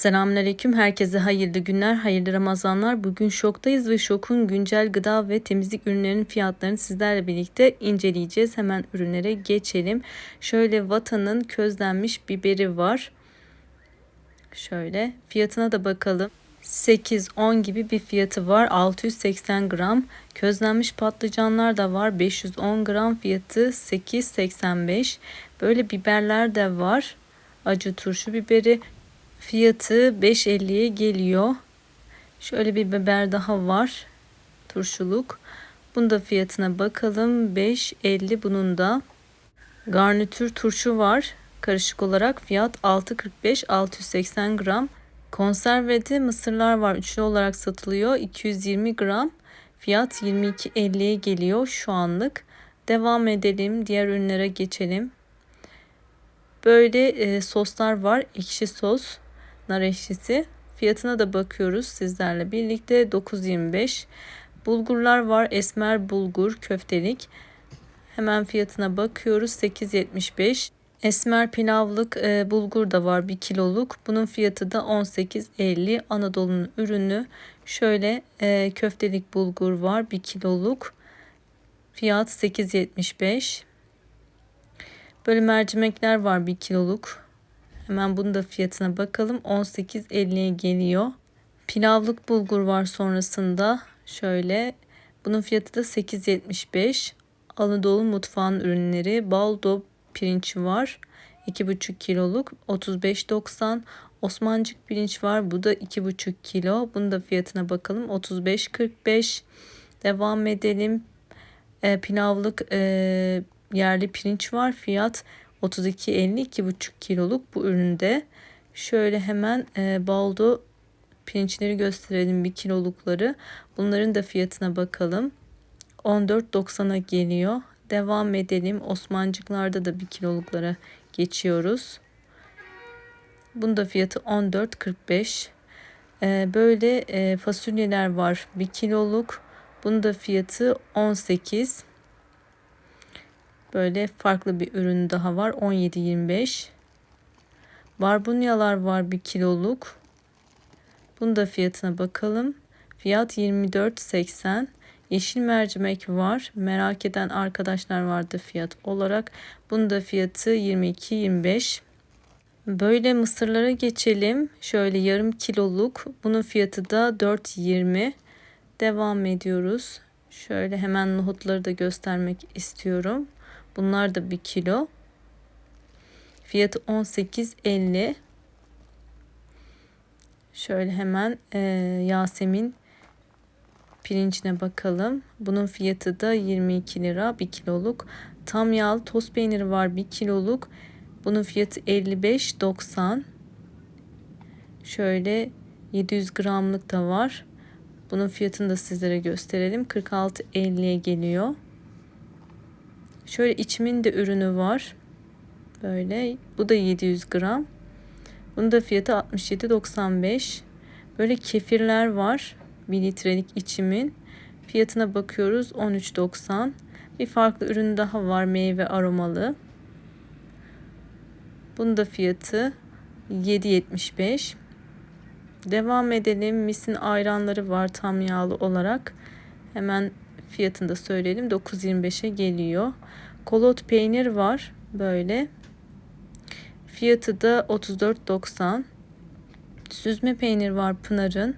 Selamünaleyküm. Herkese hayırlı günler, hayırlı Ramazanlar. Bugün şoktayız ve şokun güncel gıda ve temizlik ürünlerinin fiyatlarını sizlerle birlikte inceleyeceğiz. Hemen ürünlere geçelim. Şöyle Vatan'ın közlenmiş biberi var. Şöyle fiyatına da bakalım. 8-10 gibi bir fiyatı var. 680 gram. Közlenmiş patlıcanlar da var. 510 gram fiyatı 8.85. Böyle biberler de var. Acı turşu biberi Fiyatı 5.50'ye geliyor. Şöyle bir biber daha var. Turşuluk. Bunda fiyatına bakalım. 5.50 bunun da. Garnitür turşu var. Karışık olarak fiyat 6.45 680 gram. Konservede mısırlar var. Üçlü olarak satılıyor. 220 gram. Fiyat 22.50'ye geliyor şu anlık. Devam edelim. Diğer ürünlere geçelim. Böyle e, soslar var. Ekşi sos nar eşlisi. Fiyatına da bakıyoruz sizlerle birlikte 9.25. Bulgurlar var. Esmer bulgur köftelik. Hemen fiyatına bakıyoruz 8.75. Esmer pilavlık e, bulgur da var 1 kiloluk. Bunun fiyatı da 18.50. Anadolu'nun ürünü. Şöyle e, köftelik bulgur var 1 kiloluk. Fiyat 8.75. Böyle mercimekler var 1 kiloluk. Hemen bunun da fiyatına bakalım. 18.50'ye geliyor. Pilavlık bulgur var sonrasında. Şöyle bunun fiyatı da 8.75. Anadolu mutfağın ürünleri. Baldo pirinç var. 2,5 kiloluk 35.90. Osmancık pirinç var. Bu da 2,5 kilo. Bunun da fiyatına bakalım. 35.45. Devam edelim. E, pilavlık e, yerli pirinç var. Fiyat 32.50 2,5 kiloluk bu üründe. Şöyle hemen e, baldo pirinçleri gösterelim bir kilolukları. Bunların da fiyatına bakalım. 14.90'a geliyor. Devam edelim. Osmancıklarda da bir kiloluklara geçiyoruz. Bunda da fiyatı 14.45. Ee, böyle e, fasulyeler var. 1 kiloluk. Bunun da fiyatı 18. Böyle farklı bir ürün daha var. 17.25. Barbunyalar var 1 kiloluk. Bunun da fiyatına bakalım. Fiyat 24.80. Yeşil mercimek var. Merak eden arkadaşlar vardı fiyat olarak. Bunun da fiyatı 22.25. Böyle mısırlara geçelim. Şöyle yarım kiloluk. Bunun fiyatı da 4.20. Devam ediyoruz. Şöyle hemen nohutları da göstermek istiyorum. Bunlar da 1 kilo. Fiyatı 18.50. Şöyle hemen e, Yasemin pirincine bakalım. Bunun fiyatı da 22 lira 1 kiloluk. Tam yağlı toz peyniri var 1 kiloluk. Bunun fiyatı 55.90. Şöyle 700 gramlık da var. Bunun fiyatını da sizlere gösterelim. 46.50'ye geliyor. Şöyle içimin de ürünü var. Böyle. Bu da 700 gram. Bunun da fiyatı 67.95. Böyle kefirler var. 1 litrelik içimin. Fiyatına bakıyoruz 13.90. Bir farklı ürün daha var meyve aromalı. Bunun da fiyatı 7.75. Devam edelim. Mis'in ayranları var tam yağlı olarak. Hemen fiyatını da söyleyelim. 9.25'e geliyor. Kolot peynir var böyle. Fiyatı da 34.90. Süzme peynir var Pınar'ın.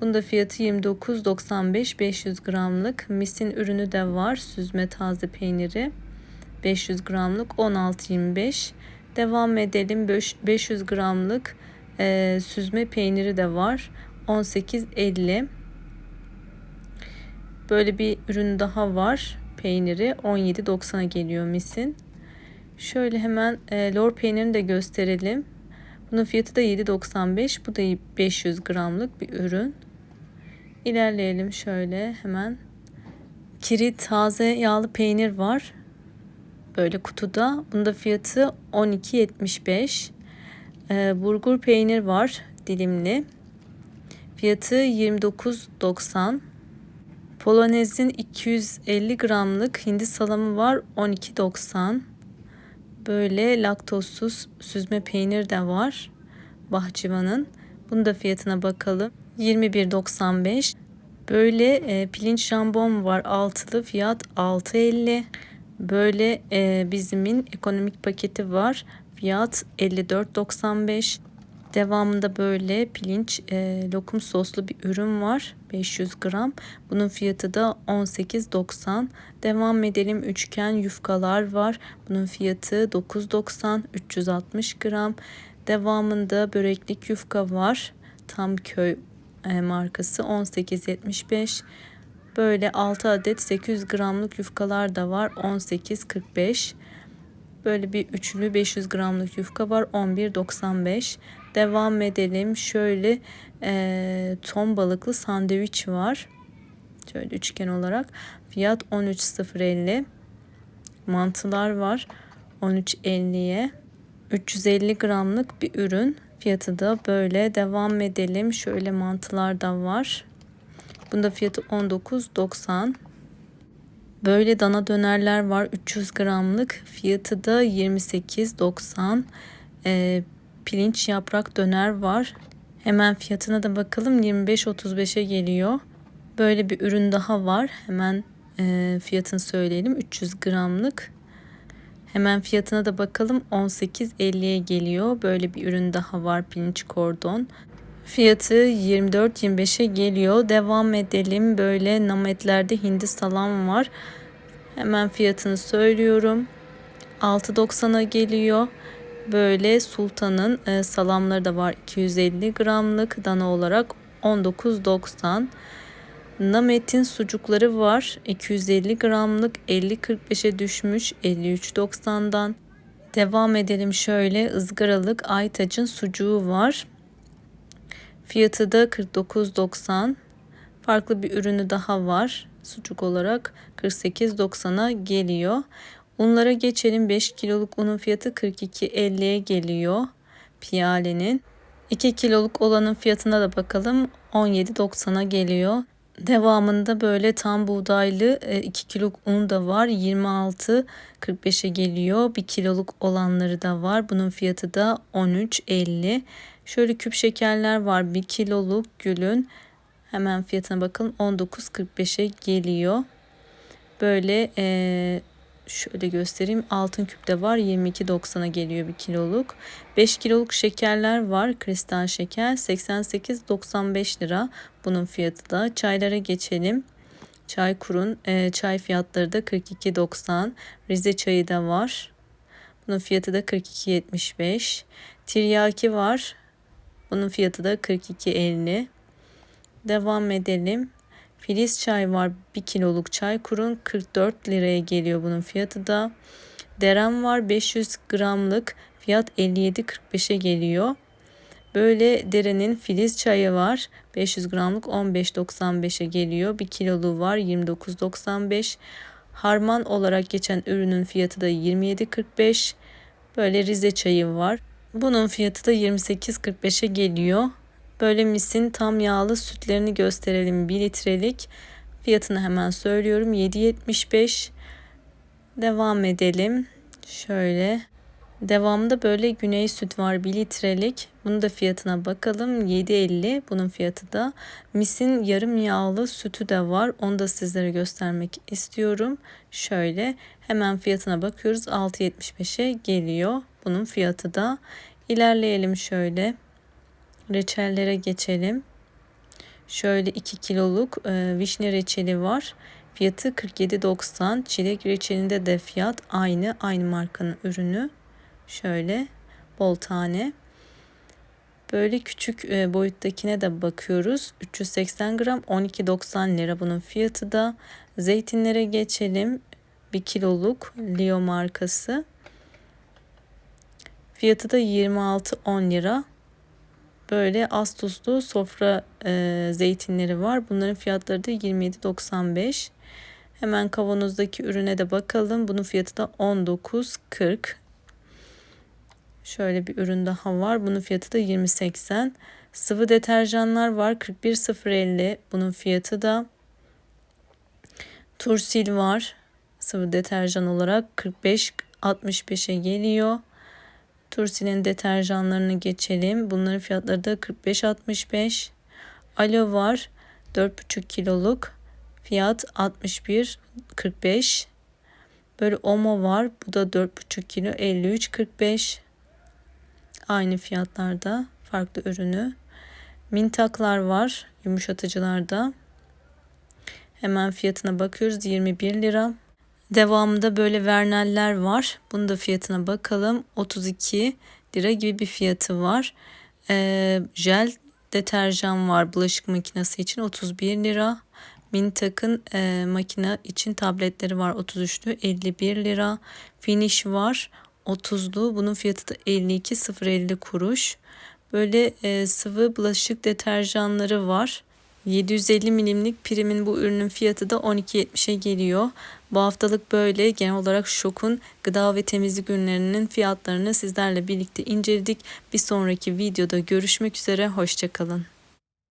Bunda fiyatı 29.95 500 gramlık. Mis'in ürünü de var. Süzme taze peyniri. 500 gramlık 16.25. Devam edelim. 500 gramlık e, süzme peyniri de var. 18.50. Böyle bir ürün daha var. Peyniri 17.90'a geliyor misin. Şöyle hemen e, lor peynirini de gösterelim. Bunun fiyatı da 7.95. Bu da 500 gramlık bir ürün. İlerleyelim şöyle hemen. Kiri taze yağlı peynir var. Böyle kutuda. Bunda fiyatı 12.75. E, burgur peynir var dilimli. Fiyatı 29.90. Polonez'in 250 gramlık hindi salamı var 12.90. Böyle laktozsuz süzme peynir de var. Bahçıvanın. Bunun da fiyatına bakalım. 21.95. Böyle e, pirinç jambon var altılı fiyat 6.50. Böyle e, bizim'in ekonomik paketi var. Fiyat 54.95. Devamında böyle pirinç e, lokum soslu bir ürün var. 500 gram. Bunun fiyatı da 18.90. Devam edelim. Üçgen yufkalar var. Bunun fiyatı 9.90. 360 gram. Devamında böreklik yufka var. Tam köy e, markası 18.75. Böyle 6 adet 800 gramlık yufkalar da var. 18.45. Böyle bir üçlü 500 gramlık yufka var 11.95. Devam edelim. Şöyle e, ton balıklı sandviç var. Şöyle üçgen olarak. Fiyat 13.050. Mantılar var 13.50'ye. 350 gramlık bir ürün. Fiyatı da böyle. Devam edelim. Şöyle mantılar da var. Bunda fiyatı 19.90. Böyle dana dönerler var 300 gramlık. Fiyatı da 28.90. Ee, pirinç yaprak döner var. Hemen fiyatına da bakalım 25.35'e geliyor. Böyle bir ürün daha var. Hemen e, fiyatını söyleyelim. 300 gramlık. Hemen fiyatına da bakalım 18.50'ye geliyor. Böyle bir ürün daha var pirinç kordon. Fiyatı 24-25'e geliyor. Devam edelim. Böyle nametlerde hindi salam var. Hemen fiyatını söylüyorum. 6.90'a geliyor. Böyle sultanın e, salamları da var. 250 gramlık dana olarak 19.90. Namet'in sucukları var. 250 gramlık 50.45'e düşmüş 53.90'dan. Devam edelim şöyle ızgaralık Aytaç'ın sucuğu var. Fiyatı da 49.90. Farklı bir ürünü daha var. Sucuk olarak 48.90'a geliyor. Unlara geçelim. 5 kiloluk unun fiyatı 42.50'ye geliyor. Piyalenin. 2 kiloluk olanın fiyatına da bakalım. 17.90'a geliyor. Devamında böyle tam buğdaylı 2 e, kiloluk un da var. 26.45'e geliyor. 1 kiloluk olanları da var. Bunun fiyatı da 13.50. Şöyle küp şekerler var. 1 kiloluk gülün. Hemen fiyatına bakın 19.45'e geliyor. Böyle e, şöyle göstereyim. Altın küpte var 22.90'a geliyor 1 kiloluk. 5 kiloluk şekerler var. Kristal şeker 88.95 lira. Bunun fiyatı da. Çaylara geçelim. Çay kurun e, çay fiyatları da 42.90. Rize çayı da var. Bunun fiyatı da 42.75. Tiryaki var. Bunun fiyatı da 42.50. Devam edelim. Filiz çay var 1 kiloluk çay kurun 44 liraya geliyor bunun fiyatı da. Derem var 500 gramlık fiyat 57.45'e geliyor. Böyle derenin filiz çayı var 500 gramlık 15.95'e geliyor. 1 kiloluğu var 29.95. Harman olarak geçen ürünün fiyatı da 27.45. Böyle Rize çayı var. Bunun fiyatı da 28.45'e geliyor. Böyle misin tam yağlı sütlerini gösterelim. 1 litrelik fiyatını hemen söylüyorum. 7.75 devam edelim. Şöyle devamında böyle güney süt var 1 litrelik. Bunun da fiyatına bakalım. 7.50 bunun fiyatı da. Misin yarım yağlı sütü de var. Onu da sizlere göstermek istiyorum. Şöyle hemen fiyatına bakıyoruz. 6.75'e geliyor. Bunun fiyatı da. İlerleyelim şöyle reçellere geçelim. Şöyle 2 kiloluk e, vişne reçeli var. Fiyatı 47.90. Çilek reçelinde de fiyat aynı. Aynı markanın ürünü. Şöyle bol tane. Böyle küçük e, boyuttakine de bakıyoruz. 380 gram 12.90 lira bunun fiyatı da. Zeytinlere geçelim. 1 kiloluk Leo markası. Fiyatı da 26.10 lira böyle az tuzlu sofra e, zeytinleri var. Bunların fiyatları da 27.95. Hemen kavanozdaki ürüne de bakalım. Bunun fiyatı da 19.40. Şöyle bir ürün daha var. Bunun fiyatı da 20.80. Sıvı deterjanlar var. 41.050. Bunun fiyatı da Tursil var. Sıvı deterjan olarak 45 65'e geliyor. Tursi'nin deterjanlarını geçelim. Bunların fiyatları da 45.65. Alo var 4,5 kiloluk. Fiyat 61.45. Böyle Omo var. Bu da 4,5 kilo 53.45. Aynı fiyatlarda farklı ürünü. Mintaklar var yumuşatıcılarda. Hemen fiyatına bakıyoruz 21 lira. Devamında böyle verneller var. Bunun da fiyatına bakalım. 32 lira gibi bir fiyatı var. Ee, jel deterjan var bulaşık makinesi için 31 lira. Mintak'ın e, makine için tabletleri var 33'lü 51 lira. Finish var 30'lu. Bunun fiyatı da 52 0.50 kuruş. Böyle e, sıvı bulaşık deterjanları var. 750 milimlik primin bu ürünün fiyatı da 12.70'e geliyor. Bu haftalık böyle genel olarak şokun gıda ve temizlik ürünlerinin fiyatlarını sizlerle birlikte inceledik. Bir sonraki videoda görüşmek üzere. Hoşçakalın.